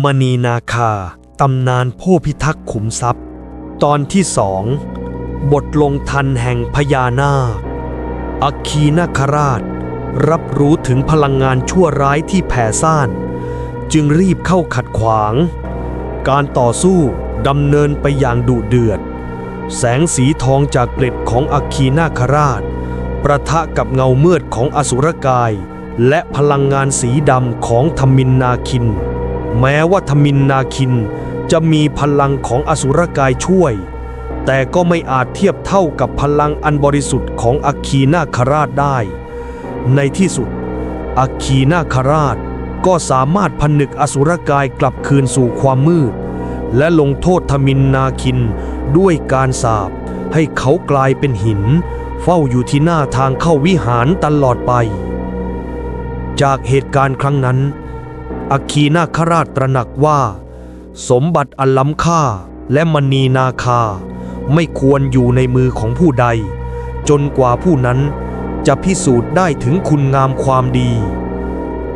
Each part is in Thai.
มณีนาคา ตำนานผู้พิทักษ์ขุมทรัพย์ ตอนที่สอง บทลงทันแห่งพญานาค อัคคีนาคราช รับรู้ถึงพลังงานชั่วร้ายที่แผ่ซ่าน จึงรีบเข้าขัดขวาง การต่อสู้ดำเนินไปอย่างดุเดือด แสงสีทองจากเกล็ดของอัคคีนาคราช ประทะกับเงาเมือดของอสุรกาย และพลังงานสีดำของธรรมินนาคิน แม้ว่าธมินนาคินจะมีพลังของอสุรกายช่วย แต่ก็ไม่อาจเทียบเท่ากับพลังอันบริสุทธิ์ของอัคคีนาคราชได้ ในที่สุด อัคคีนาคราชก็สามารถผนึกอสุรกายกลับคืนสู่ความมืด และลงโทษธมินนาคินด้วยการสาปให้เขากลายเป็นหิน เฝ้าอยู่ที่หน้าทางเข้าวิหารตลอดไป จากเหตุการณ์ครั้งนั้น อคีนาคราชตระหนักว่า สมบัติอันล้ำค่าและมณีนาคา ไม่ควรอยู่ในมือของผู้ใด จนกว่าผู้นั้นจะพิสูจน์ได้ถึงคุณงามความดี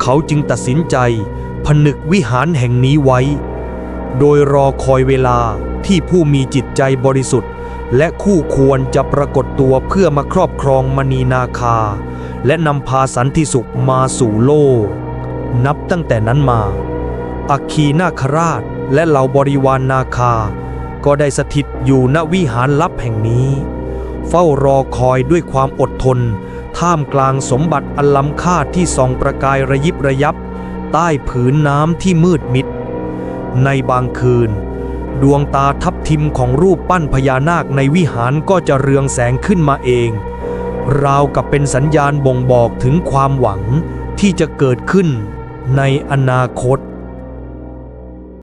เขาจึงตัดสินใจผนึกวิหารแห่งนี้ไว้ โดยรอคอยเวลาที่ผู้มีจิตใจบริสุทธิ์ และคู่ควรจะปรากฏตัวเพื่อมาครอบครองมณีนาคา และนำพาสันติสุขมาสู่โลก นับตั้งแต่นั้นมา อัคคีนาคราชและเหล่าบริวารนาคา ก็ได้สถิตอยู่ณวิหารลับแห่งนี้ เฝ้ารอคอยด้วยความอดทน ท่ามกลางสมบัติอันล้ำค่าที่ส่องประกายระยิบระยับ ใต้ผืนน้ำที่มืดมิด ในบางคืน ดวงตาทับทิมของรูปปั้นพญานาคในวิหารก็จะเรืองแสงขึ้นมาเอง ราวกับเป็นสัญญาณบ่งบอกถึงความหวังที่จะเกิดขึ้น ในอนาคต